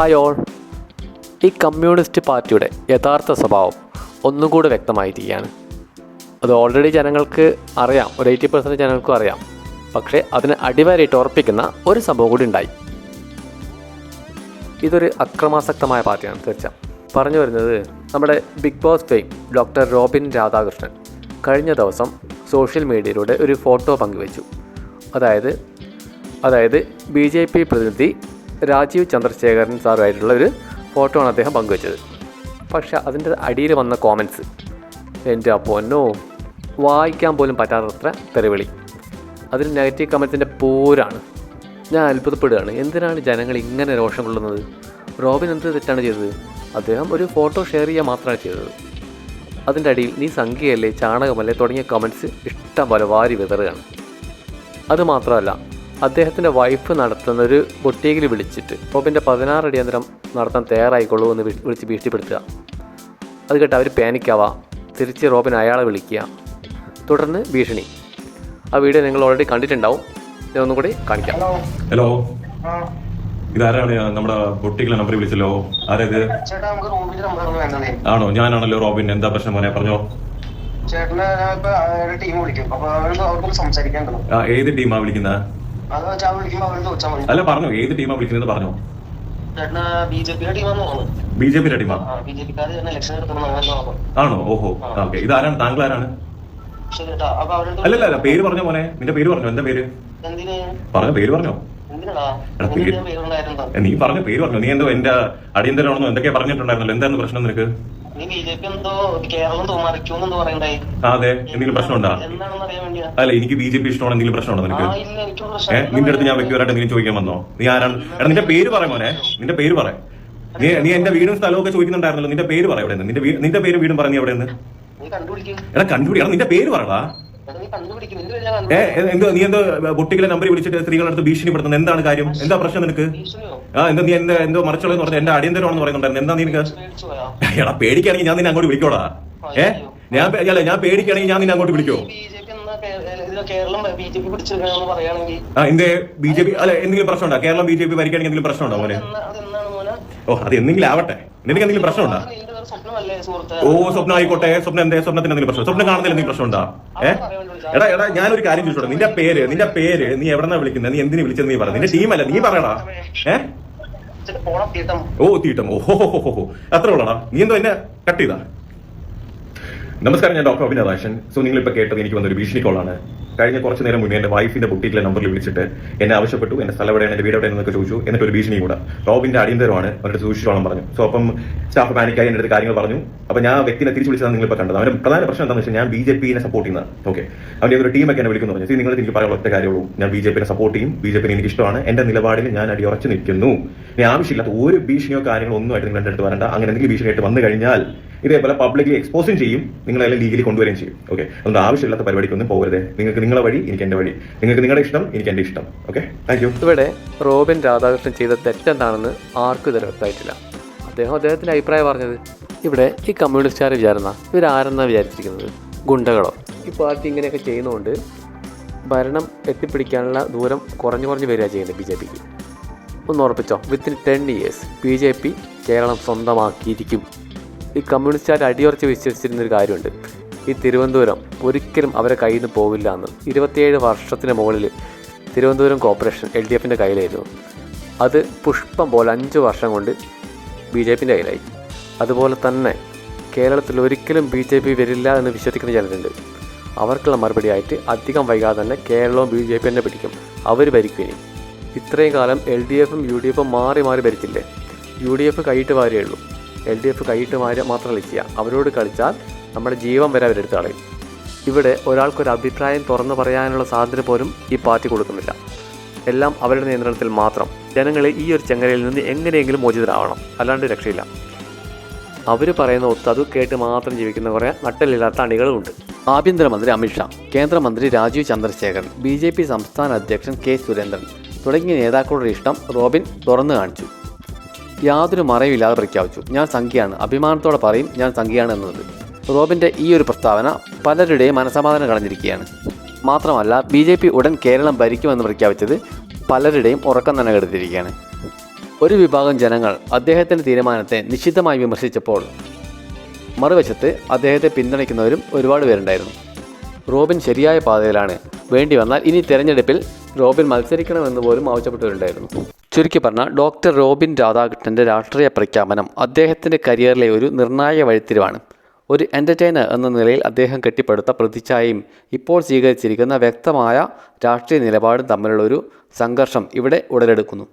Hi all ഈ communist പാർട്ടിയുടെ യഥാർത്ഥ സ്വഭാവം ഒന്നും കൂടെ വ്യക്തമായിരിക്കുകയാണ്. അത് ഓൾറെഡി ജനങ്ങൾക്ക് അറിയാം ഒരു എയ്റ്റി പെർസെന്റ് ജനങ്ങൾക്കും അറിയാം. പക്ഷേ അതിന് അടിവരയിട്ട് ഉറപ്പിക്കുന്ന ഒരു സംഭവം കൂടി ഉണ്ടായി. ഇതൊരു അക്രമാസക്തമായ പാർട്ടിയാണ് തീർച്ച പറഞ്ഞു വരുന്നത് നമ്മുടെ Big Boss fame doctor Robin Radhakrishnan കഴിഞ്ഞ ദിവസം സോഷ്യൽ മീഡിയയിലൂടെ ഒരു ഫോട്ടോ പങ്കുവച്ചു. അതായത് അതായത് ബി ജെ പി പ്രതിനിധി രാജീവ് ചന്ദ്രശേഖരൻ സാറുമായിട്ടുള്ള ഒരു ഫോട്ടോ ആണ് അദ്ദേഹം പങ്കുവച്ചത്. പക്ഷെ അതിന്റെ അടിയിൽ വന്ന കോമൻസ് എന്റെ പൊന്നോ വായിക്കാൻ പോലും പറ്റാത്തത്ര തെറിവിളി. അതിൽ നെഗറ്റീവ് കമൻസിന്റെ പോരാണ്. ഞാൻ അത്ഭുതപ്പെടുകയാണ്. എന്തിനാണ് ജനങ്ങൾ ഇങ്ങനെ രോഷം കൊള്ളുന്നത്? റോബിൻ എന്ത് തെറ്റാണ് ചെയ്തത്? അദ്ദേഹം ഒരു ഫോട്ടോ ഷെയർ ചെയ്യുക മാത്രമാണ് ചെയ്തത്. അതിന്റെ അടിയിൽ നീ സംഖ്യയല്ലേ ചാണകമല്ലേ തുടങ്ങിയ കമൻസ് ഇഷ്ടം പോലെ വാരി വിതറുകയാണ്. അത് മാത്രമല്ല അദ്ദേഹത്തിന്റെ വൈഫ് നടത്തുന്ന ഒരു ബൊട്ടീഗിൽ വിളിച്ചിട്ട് ബോബിന്റെ പതിനാറ് അടിയന്തരം നടത്താൻ തയ്യാറായിക്കൊള്ളൂ എന്ന് വിളിച്ച് ഭീഷണിപ്പെടുത്തുക. അത് കേട്ട് അവർ പാനിക്കാവാം തിരിച്ച് റോബിൻ അയാളെ വിളിക്കുക. തുടർന്ന് ഭീഷണി. ആ വീഡിയോ നിങ്ങൾ ഓൾറെഡി കണ്ടിട്ടുണ്ടാവും. ഞാൻ ഒന്നും കൂടി കാണിക്കാം. ഹലോ ഇതാരാണ് നമ്മുടെ ബൊട്ടിക്കിലെ നമ്പർ വിളിച്ചല്ലോ? ആരേത് ചേട്ടാ നമുക്ക് റൂമിന്റെ നമ്പർ ഒന്ന് ആണോ? ഞാനാണല്ലോ റോബിൻ. എന്താ പ്രശ്നം മോനെ? പറഞ്ഞോ. ഏത് ടീമാ വിളിക്കുന്നത് അല്ല പറഞ്ഞു. ഏത് ടീമാ വിളിക്കുന്നത് പറഞ്ഞു? ബി ജെ പിയുടെ ടീമാ? ആണോ? ഓഹോ. ഓക്കെ. ആരാണ് താങ്കൾ ആരാണ് അല്ലല്ല പേര് പറഞ്ഞോ മോനെ? നിന്റെ പേര് പറഞ്ഞോ? എന്താ പേര്? പറഞ്ഞോ. പേര് പറഞ്ഞോ. നീ പറഞ്ഞ പേര് പറഞ്ഞു? നീ എന്തോ എന്റെ അടിയന്തരമാണെന്നോ? എന്തൊക്കെയാ പറഞ്ഞിട്ടുണ്ടായിരുന്നല്ലോ? എന്തായിരുന്നു പ്രശ്നം നിനക്ക്? അതെ. എന്തെങ്കിലും പ്രശ്നമുണ്ടോ? അല്ല എനിക്ക് ബി ജെ പി ഇഷ്ടമാണ് എന്തെങ്കിലും പ്രശ്നമുണ്ടോ നിനക്ക് ഏഹ് നിന്റെ അടുത്ത് ഞാൻ വ്യക്തിപരമായിട്ട് എന്തെങ്കിലും ചോദിക്കാൻ വന്നോ? നീ ആരാണ്? എടാ നിന്റെ പേര് പറയാം മോനെ. നിന്റെ പേര് പറ. നീ നീ എന്റെ വീടും സ്ഥലവും ഒക്കെ ചോദിക്കുന്നുണ്ടായിരുന്നല്ലോ. നിന്റെ പേര് പറയാം എവിടെ നിന്ന് നിന്റെ നിന്റെ പേര് വീടും പറഞ്ഞു എവിടെ നിന്ന് നീ കണ്ടുപിടിക്കും. എടാ കണ്ടുപിടി. എടാ നിന്റെ പേര് പറടാ എന്തോ നീ എന്തോ കുട്ടികളെ നമ്പർ വിളിച്ചിട്ട് സ്ത്രീകളുടെ അടുത്ത് ഭീഷണിപ്പെടുത്തുന്നത്? എന്താണ് കാര്യം? എന്താ പ്രശ്നം നിനക്ക്? ആ എന്താ നീ എന്റെ എന്തോ മറിച്ചുള്ളതെന്ന് പറഞ്ഞു എന്റെ അടിയന്തരമാണെന്ന് പറയുന്നുണ്ടായിരുന്നു. എന്താ നിനക്ക്? എടാ പേടിക്കാണെങ്കിൽ ഞാൻ നിന്നെ അങ്ങോട്ട് വിളിക്കോടാ. ഏ? ഞാൻ അല്ല ഞാൻ പേടിക്കാണെങ്കിൽ ഞാൻ നിന്നെ അങ്ങോട്ട് വിളിക്കോ? കേരളം ബി ജെ പി പിടിച്ചെടുക്കണമെന്ന് പറയുകയാണെങ്കിൽ ആ എന്തേ ബി ജെ പി അല്ല എന്തെങ്കിലും പ്രശ്നമുണ്ടോ? കേരളം ബി ജെ പി ഭരിക്കുകയാണെങ്കിൽ എന്തെങ്കിലും പ്രശ്നമുണ്ടോ മോനെ? ഓ അത് എന്തെങ്കിലും ആവട്ടെ. നിനക്ക് എന്തെങ്കിലും പ്രശ്നമുണ്ടോ? ഓ സ്വപ്നം ആയിക്കോട്ടെ സ്വപ്നം എന്തേ? സ്വപ്നത്തിന് എന്തെങ്കിലും പ്രശ്നം? സ്വപ്നം കാണുന്നില്ല എന്തെങ്കിലും പ്രശ്നമുണ്ടോ? ഏ? എടാ എടാ ഞാനൊരു കാര്യം ചോദിച്ചോട്ടെ. നിന്റെ പേര് നിന്റെ പേര് നീ എവിടെന്നാ വിളിക്കുന്നത് നീ എന്തിനു വിളിച്ചത് നീ പറ. നിന്റെ ടീമല്ല? നീ പറയടാ. ഏ? ഓ തീട്ടം. ഓ ഹോ ഹോ ഹോ അത്ര ഉള്ളടാ. നീ എന്തോ എന്നെ കട്ട് ചെയ്താ? നമസ്കാരം ഞാൻ ഡോക്ടർ അഭിനവ് സോ നിങ്ങൾ ഇപ്പൊ കേട്ടത് എനിക്ക് വന്നൊരു ഭീഷണി കോളാണ്. കഴിഞ്ഞ കുറച്ച് നേരം മുന്നേ എന്റെ വൈഫിന്റെ ബുട്ടിക്കിലെ നമ്പറിൽ വിളിച്ചിട്ട് എന്നെ ആവശ്യപ്പെട്ടു. എന്റെ സ്ഥലം എവിടെയാണ്? എന്റെ വീട് എവിടെയാണെന്നൊക്കെ ചോദിച്ചു. എന്നിട്ട് ഒരു ഭീഷണി കൂടെ. റോബിന്റെ അടിയന്തരമാണ് അവരുടെ സൂക്ഷിച്ചോളം പറഞ്ഞു. സോ അപ്പം സ്റ്റാഫ് മാനിക്കായി എന്റെ അടുത്ത് കാര്യങ്ങൾ പറഞ്ഞു. അപ്പൊ ഞാൻ വ്യക്തിനെ തിരിച്ചു വിളിച്ചതാണ് നിങ്ങൾ ഇപ്പൊ കണ്ടത്. അവന്റെ പ്രധാന പ്രശ്നം എന്താണെന്ന് വെച്ചാൽ ഞാൻ ബി ജെ പിനെ സപ്പോർട്ട് ചെയ്യുന്നത്. ഓക്കെ അവന്റെ ഒരു ടീമൊക്കെ എന്നെ വിളിക്കുന്നു പറഞ്ഞു. നിങ്ങൾ എനിക്ക് പറയാനുള്ള ഒറ്റ കാര്യമുള്ളൂ ഞാൻ ബി ജെ പിനെ സപ്പോർട്ട് ചെയ്യും. ബി ജെ പിനെ എനിക്ക് ഇഷ്ടമാണ് എന്റെ നിലപാടിൽ ഞാൻ അടിയുറച്ചു നിൽക്കുന്നു. ഇനി ആവശ്യമില്ലാത്ത ഒരു ഭീഷണിയോ കാര്യങ്ങളോ ഒന്നും ആയിട്ട് നിങ്ങൾ എന്റെ അടുത്ത് വരണ്ട. അങ്ങനെ എന്തെങ്കിലും ഭീഷണിയായിട്ട് വന്നു കഴിഞ്ഞാൽ ഇതേപോലെ പബ്ലിക്കലി എക്സ്പോസും ചെയ്യും നിങ്ങളെല്ലാം ലീഗലി കൊണ്ടുവരികയും ചെയ്യും. ഓക്കെ അതുകൊണ്ട് ആവശ്യമില്ലാത്ത പരിപാടിക്കൊന്നും പോകരുത്. നിങ്ങൾക്ക് നിങ്ങളെ വഴി എനിക്ക് എന്റെ വഴി. നിങ്ങൾക്ക് നിങ്ങളുടെ ഇഷ്ടം എനിക്ക് എന്റെ ഇഷ്ടം. ഓക്കെ താങ്ക് യു ഇവിടെ റോബിൻ രാധാകൃഷ്ണൻ ചെയ്ത തെറ്റെന്താണെന്ന് ആർക്കും ഇതുവരെ വ്യക്തമായിട്ടില്ല. അദ്ദേഹം അദ്ദേഹത്തിന്റെ അഭിപ്രായം പറഞ്ഞത് ഇവിടെ ഈ കമ്മ്യൂണിസ്റ്റുകാരെ വിചാരണ ഇവരാരെന്നാണ് വിചാരിച്ചിരിക്കുന്നത്? ഗുണ്ടകളോ? ഈ പാർട്ടി ഇങ്ങനെയൊക്കെ ചെയ്യുന്നതുകൊണ്ട് ഭരണം എത്തിപ്പിടിക്കാനുള്ള ദൂരം കുറഞ്ഞു കുറഞ്ഞു വരിക ചെയ്യുന്നത് ബി ജെ പിക്ക് ഒന്ന് ഉറപ്പിച്ചോ? Within ten years B J P Keralam സ്വന്തമാക്കിയിരിക്കും. ഈ കമ്മ്യൂണിസ്റ്റുകാർ അടിയുറച്ച് വിശ്വസിച്ചിരുന്ന ഒരു കാര്യമുണ്ട്. ഈ തിരുവനന്തപുരം ഒരിക്കലും അവരെ കയ്യിൽ നിന്ന് പോവില്ല എന്ന്. ഇരുപത്തിയേഴ് വർഷത്തിന് മുകളിൽ തിരുവനന്തപുരം കോർപ്പറേഷൻ എൽ ഡി എഫിന്റെ കയ്യിലായിരുന്നു. അത് പുഷ്പം പോലെ അഞ്ച് വർഷം കൊണ്ട് ബി ജെ പിന്റെ കയ്യിലായി. അതുപോലെ തന്നെ കേരളത്തിൽ ഒരിക്കലും ബി ജെ പി വരില്ല എന്ന് വിശ്വസിക്കുന്ന ജനരുണ്ട് അവർക്കുള്ള മറുപടിയായിട്ട് അധികം വൈകാതെ തന്നെ കേരളവും ബി ജെ പി തന്നെ പിടിക്കും അവർ ഭരിക്കും ഇനി. ഇത്രയും കാലം എൽ ഡി എഫും യു ഡി എഫും മാറി മാറി ഭരിച്ചില്ലേ? യു ഡി എഫ് കൈയിട്ട് വാരിയേ ഉള്ളൂ. എൽ ഡി എഫ് കൈയിട്ട് മാറി മാത്രം ചെയ്യുക അവരോട് കളിച്ചാൽ നമ്മുടെ ജീവൻ വരെ അവരെടുത്ത് കളയും. ഇവിടെ ഒരാൾക്കൊരു അഭിപ്രായം തുറന്നു പറയാനുള്ള സാധ്യത പോലും ഈ പാർട്ടി കൊടുക്കുന്നില്ല. എല്ലാം അവരുടെ നിയന്ത്രണത്തിൽ മാത്രം. ജനങ്ങളെ ഈ ഒരു ചെങ്ങലയിൽ നിന്ന് എങ്ങനെയെങ്കിലും മോചിതരാവണം. അല്ലാണ്ട് രക്ഷയില്ല. അവർ പറയുന്ന ഒത്ത് അത് കേട്ട് മാത്രം ജീവിക്കുന്ന കുറേ നട്ടലില്ലാത്ത അണികളുമുണ്ട്. ആഭ്യന്തരമന്ത്രി അമിത്ഷാ കേന്ദ്രമന്ത്രി Rajeev Chandrasekharan B J P സംസ്ഥാന അധ്യക്ഷൻ കെ സുരേന്ദ്രൻ തുടങ്ങിയ നേതാക്കളുടെ ഇഷ്ടം റോബിൻ തുറന്നു കാണിച്ചു. യാതൊരു മറയുമില്ലാതെ പ്രഖ്യാപിച്ചു. ഞാൻ സംഖ്യയാണ്. അഭിമാനത്തോടെ പറയും ഞാൻ സംഖ്യയാണ് എന്നത് റോബിന്റെ ഈ ഒരു പ്രസ്താവന പലരുടെയും മനസമാധാനം കളഞ്ഞിരിക്കുകയാണ്. മാത്രമല്ല ബി ജെ പി ഉടൻ കേരളം ഭരിക്കുമെന്ന് പ്രഖ്യാപിച്ചത് പലരുടെയും ഉറക്കം തന്നെ കെടുത്തിരിക്കുകയാണ്. ഒരു വിഭാഗം ജനങ്ങൾ അദ്ദേഹത്തിന്റെ തീരുമാനത്തെ നിശിതമായി വിമർശിച്ചപ്പോൾ മറുവശത്ത് അദ്ദേഹത്തെ പിന്തുണയ്ക്കുന്നവരും ഒരുപാട് പേരുണ്ടായിരുന്നു. റോബിൻ ശരിയായ പാതയിലാണ്. വേണ്ടി വന്നാൽ ഇനി തിരഞ്ഞെടുപ്പിൽ റോബിൻ മത്സരിക്കണമെന്ന് പോലും ആവശ്യപ്പെട്ടവരുണ്ടായിരുന്നു. ചുരുക്കി പറഞ്ഞാൽ ഡോക്ടർ റോബിൻ രാധാകൃഷ്ണന്റെ രാഷ്ട്രീയ പ്രഖ്യാപനം അദ്ദേഹത്തിന്റെ കരിയറിലെ ഒരു നിർണായക വഴിത്തിരിവാണ്. ഒരു എന്റർടൈനർ എന്ന നിലയിൽ അദ്ദേഹം കെട്ടിപ്പടുത്ത പ്രതിച്ഛായയും ഇപ്പോൾ സ്വീകരിച്ചിരിക്കുന്ന വ്യക്തമായ രാഷ്ട്രീയ നിലപാടും തമ്മിലുള്ള ഒരു സംഘർഷം ഇവിടെ ഉടലെടുക്കുന്നു.